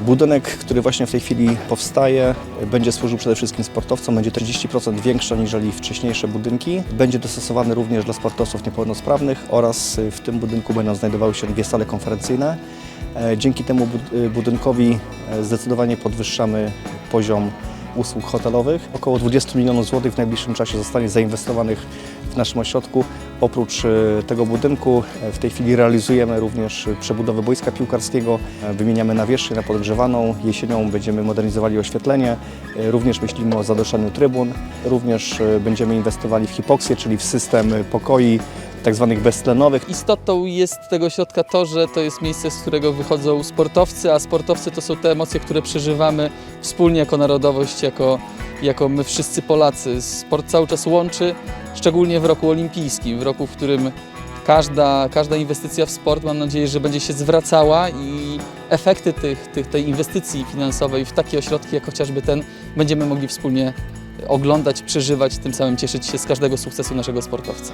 Budynek, który właśnie w tej chwili powstaje, będzie służył przede wszystkim sportowcom, będzie 30% większy aniżeli wcześniejsze budynki. Będzie dostosowany również dla sportowców niepełnosprawnych oraz w tym budynku będą znajdowały się dwie sale konferencyjne. E, Dzięki temu bud- budynkowi e, zdecydowanie podwyższamy poziom usług hotelowych. Około 20 milionów złotych w najbliższym czasie zostanie zainwestowanych w naszym ośrodku. Oprócz e, tego budynku e, w tej chwili realizujemy również przebudowę boiska piłkarskiego. E, Wymieniamy nawierzchnię na podgrzewaną. Jesienią będziemy modernizowali oświetlenie. Również myślimy o zadoszaniu trybun. Również będziemy inwestowali w hipoksję, czyli w system pokoi tak zwanych beztlenowych. Istotą jest tego ośrodka to, że to jest miejsce, z którego wychodzą sportowcy, a sportowcy to są te emocje, które przeżywamy wspólnie jako narodowość, jako, jako my wszyscy Polacy. Sport cały czas łączy, szczególnie w roku olimpijskim, w roku, w którym każda, każda inwestycja w sport mam nadzieję, że będzie się zwracała i efekty tych, tych, tej inwestycji finansowej w takie ośrodki jak chociażby ten będziemy mogli wspólnie oglądać, przeżywać, tym samym cieszyć się z każdego sukcesu naszego sportowca.